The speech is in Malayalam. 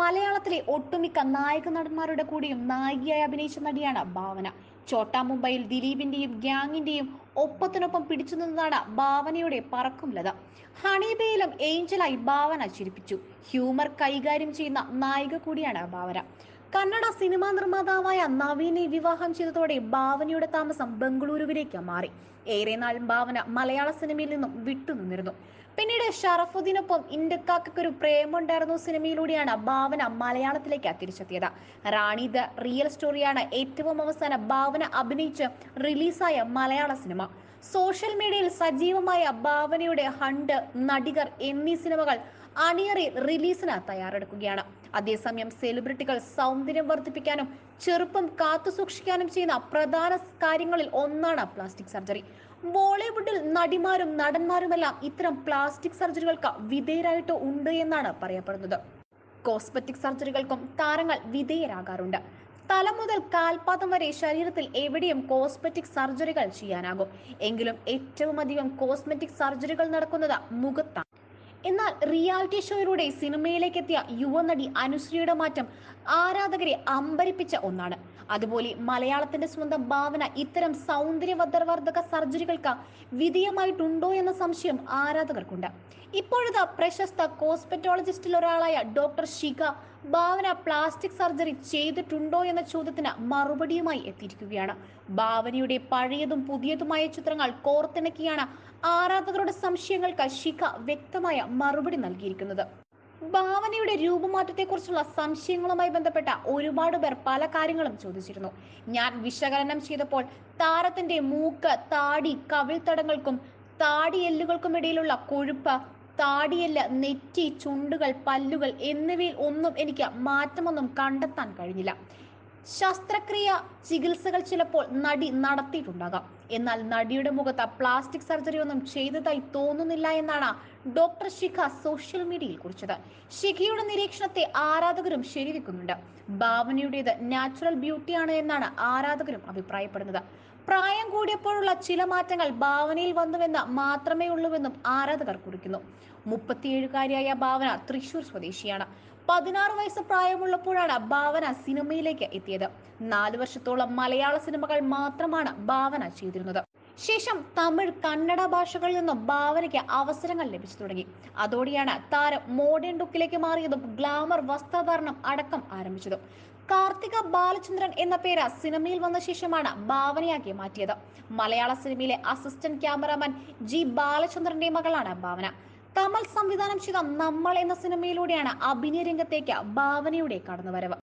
മലയാളത്തിലെ ഒട്ടുമിക്ക നായക നടന്മാരുടെ കൂടിയും നായികയായി അഭിനയിച്ച നടിയാണ് ഭാവന. ചോട്ടാ മുംബൈയിൽ ദിലീപിന്റെയും ഗ്യാങ്ങിന്റെയും ഒപ്പത്തിനൊപ്പം പിടിച്ചു നിന്നതാണ് ഭാവനയുടെ പറക്കും ലത ഹണിബേയിലും ഏഞ്ചലായി ഭാവന ചിരിപ്പിച്ചു. ഹ്യൂമർ കൈകാര്യം ചെയ്യുന്ന നായിക കൂടിയാണ് ഭാവന. കന്നഡ സിനിമാ നിർമ്മാതാവായ നവീനെ വിവാഹം ചെയ്തതോടെ ഭാവനയുടെ താമസം ബംഗളൂരുവിലേക്ക് മാറി. ഏറെ നാൾ ഭാവന മലയാള സിനിമയിൽ നിന്നും വിട്ടുനിന്നിരുന്നു പിന്നീട് ഷറഫുദ്ദീനൊപ്പം ഇന്ത്യക്കാക്കൊരു പ്രേമുണ്ടായിരുന്നു സിനിമയിലൂടെയാണ് ഭാവന മലയാളത്തിലേക്ക് തിരിച്ചെത്തിയത്. റാണി ദ റിയൽ സ്റ്റോറിയാണ് ഏറ്റവും അവസാനം ഭാവന അഭിനയിച്ച് റിലീസായ മലയാള സിനിമ. സോഷ്യൽ മീഡിയയിൽ സജീവമായ ഭാവനയുടെ ഹണ്ട് നടികർ എന്നീ സിനിമകൾ അണിയറി റിലീസിന് തയ്യാറെടുക്കുകയാണ്. അതേസമയം സെലിബ്രിറ്റികൾ സൗന്ദര്യം വർദ്ധിപ്പിക്കാനും ചെറുപ്പം കാത്തുസൂക്ഷിക്കാനും ചെയ്യുന്ന പ്രധാന കാര്യങ്ങളിൽ ഒന്നാണ് പ്ലാസ്റ്റിക് സർജറി. ബോളിവുഡിൽ നടിമാരും നടന്മാരുമെല്ലാം ഇത്തരം പ്ലാസ്റ്റിക് സർജറികൾക്ക് വിധേയരായിട്ട് ഉണ്ട് എന്നാണ് പറയപ്പെടുന്നത്. കോസ്മെറ്റിക് സർജറികൾക്കും താരങ്ങൾ വിധേയരാകാറുണ്ട്. തല മുതൽ കാൽപാദം വരെ ശരീരത്തിൽ എവിടെയും കോസ്മെറ്റിക് സർജറികൾ ചെയ്യാനാകും. എങ്കിലും ഏറ്റവും അധികം കോസ്മെറ്റിക് സർജറികൾ നടക്കുന്നത് മുഖത്താണ് എന്നാൽ റിയാലിറ്റി ഷോയിലൂടെ സിനിമയിലേക്ക് എത്തിയ യുവനടി അനുശ്രീയുടെ മാറ്റം ആരാധകരെ അമ്പരിപ്പിച്ച ഒന്നാണ്. അതുപോലെ മലയാളത്തിന്റെ സ്വന്തം ഭാവന ഇത്തരം സൗന്ദര്യവർദ്ധക സർജറികൾക്ക് വിധേയമായിട്ടുണ്ടോ എന്ന സംശയം ആരാധകർക്കുണ്ട്. ഇപ്പോഴത്തെ പ്രശസ്ത കോസ്മെറ്റോളജിസ്റ്റിൽ ഒരാളായ doctor Shikha Bhavana plastic surgery ചെയ്തിട്ടുണ്ടോ എന്ന ചോദ്യത്തിന് മറുപടിയുമായി എത്തിയിരിക്കുകയാണ്. ഭാവനയുടെ പഴയതും പുതിയതുമായ ചിത്രങ്ങൾ കോർത്തിണക്കിയാണ് ആരാധകരുടെ സംശയങ്ങൾക്ക് ഷിക വ്യക്തമായ മറുപടി നൽകിയിരിക്കുന്നത്. ഭാവനയുടെ രൂപമാറ്റത്തെക്കുറിച്ചുള്ള സംശയങ്ങളുമായി ബന്ധപ്പെട്ട ഒരുപാട് പേർ പല കാര്യങ്ങളും ചോദിച്ചിരുന്നു. ഞാൻ വിശകലനം ചെയ്തപ്പോൾ താരത്തിന്റെ മൂക്ക് താടി കവിൾത്തടങ്ങൾക്കും താടിയെല്ലുകൾക്കും ഇടയിലുള്ള കൊഴുപ്പ് താടിയെല്ല് നെറ്റി ചുണ്ടുകൾ പല്ലുകൾ എന്നിവയിൽ ഒന്നും എനിക്ക് മാറ്റമൊന്നും കണ്ടെത്താൻ കഴിഞ്ഞില്ല. ശസ്ത്രക്രിയ ചികിത്സകൾ ചിലപ്പോൾ നടി നടത്തിയിട്ടുണ്ടാകാം. എന്നാൽ നടിയുടെ മുഖത്ത് പ്ലാസ്റ്റിക് സർജറി ഒന്നും ചെയ്തതായി തോന്നുന്നില്ല എന്നാണ് ഡോക്ടർ ശിഖ സോഷ്യൽ മീഡിയയിൽ കുറിച്ചത്. ശിഖയുടെ നിരീക്ഷണത്തെ ആരാധകരും ശരിവെക്കുന്നുണ്ട്. ഭാവനയുടേത് നാച്ചുറൽ ബ്യൂട്ടിയാണ് എന്നാണ് ആരാധകരും അഭിപ്രായപ്പെടുന്നത്. പ്രായം കൂടിയപ്പോഴുള്ള ചില മാറ്റങ്ങൾ ഭാവനയിൽ വന്നുവെന്ന് മാത്രമേ ഉള്ളൂവെന്നും ആരാധകർ കുറിക്കുന്നു. മുപ്പത്തിയേഴുകാരിയായ ഭാവന തൃശൂർ സ്വദേശിയാണ്. പതിനാറ് വയസ്സ് പ്രായമുള്ളപ്പോഴാണ് ഭാവന സിനിമയിലേക്ക് എത്തിയത്. നാല് വർഷത്തോളം മലയാള സിനിമകൾ മാത്രമാണ് ഭാവന ചെയ്തിരുന്നത്. ശേഷം തമിഴ് കന്നഡ ഭാഷകളിൽ നിന്നും ഭാവനയ്ക്ക് അവസരങ്ങൾ ലഭിച്ചു തുടങ്ങി. അതോടെയാണ് താരം മോഡേൺ ലുക്കിലേക്ക് മാറിയതും ഗ്ലാമർ വസ്ത്രധാരണം അടക്കം ആരംഭിച്ചതും. കാർത്തിക ബാലചന്ദ്രൻ എന്ന പേര് സിനിമയിൽ വന്ന ശേഷമാണ് ഭാവനയാക്കി മാറ്റിയത്. മലയാള സിനിമയിലെ അസിസ്റ്റന്റ് ക്യാമറാമാൻ ജി ബാലചന്ദ്രന്റെ മകളാണ് ഭാവന. കമൽ സംവിധാനം ചെയ്ത നമ്മൾ എന്ന സിനിമയിലൂടെയാണ് അഭിനയ രംഗത്തേക്ക് ഭാവനയുടെ കടന്നുവരവ്.